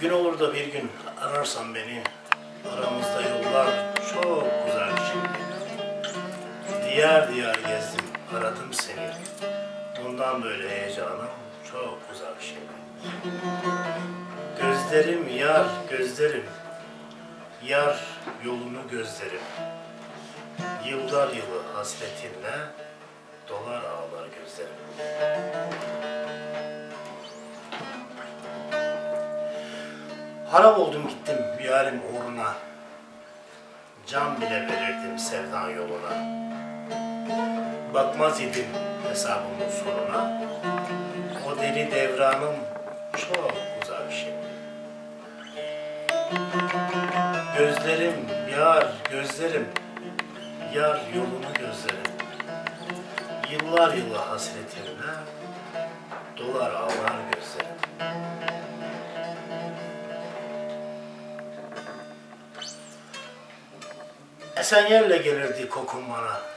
Gün olur da bir gün ararsan beni Aramızda yollar çok uzak şimdi. Diyar diyar gezdim aradım seni. Bundan böyle heyecanım çok uzak şimdi. Gözlerim yar, gözlerim. Yar yolunu gözlerim. Yıllar yılı hasretinle dolar ağlar gözlerim. Harap oldum gittim halim uğruna. Can bile verirdim sevdan yoluna. Bakmaz idim hesabımın sonuna. O deli devranım çok uzak şimdi. Gözlerim yar gözlerim. Yar yolunu gözlerim. Yıllar yılı hasretimle dolar ağlar gözlerim. Esen yerle gelirdi kokun bana.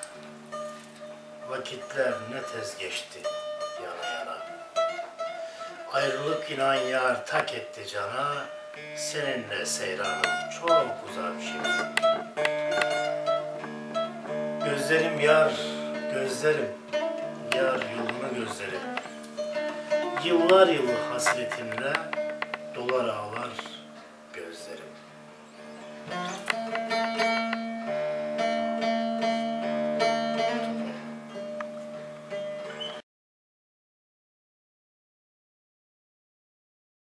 Vakitler ne tez geçti yana yana. Ayrılık inan yar tak etti cana. Seninle seyranım çok uzak şimdi. Gözlerim yar, gözlerim. Yar yolunu gözlerim. Yıllar yılı hasretimle dolar ağlar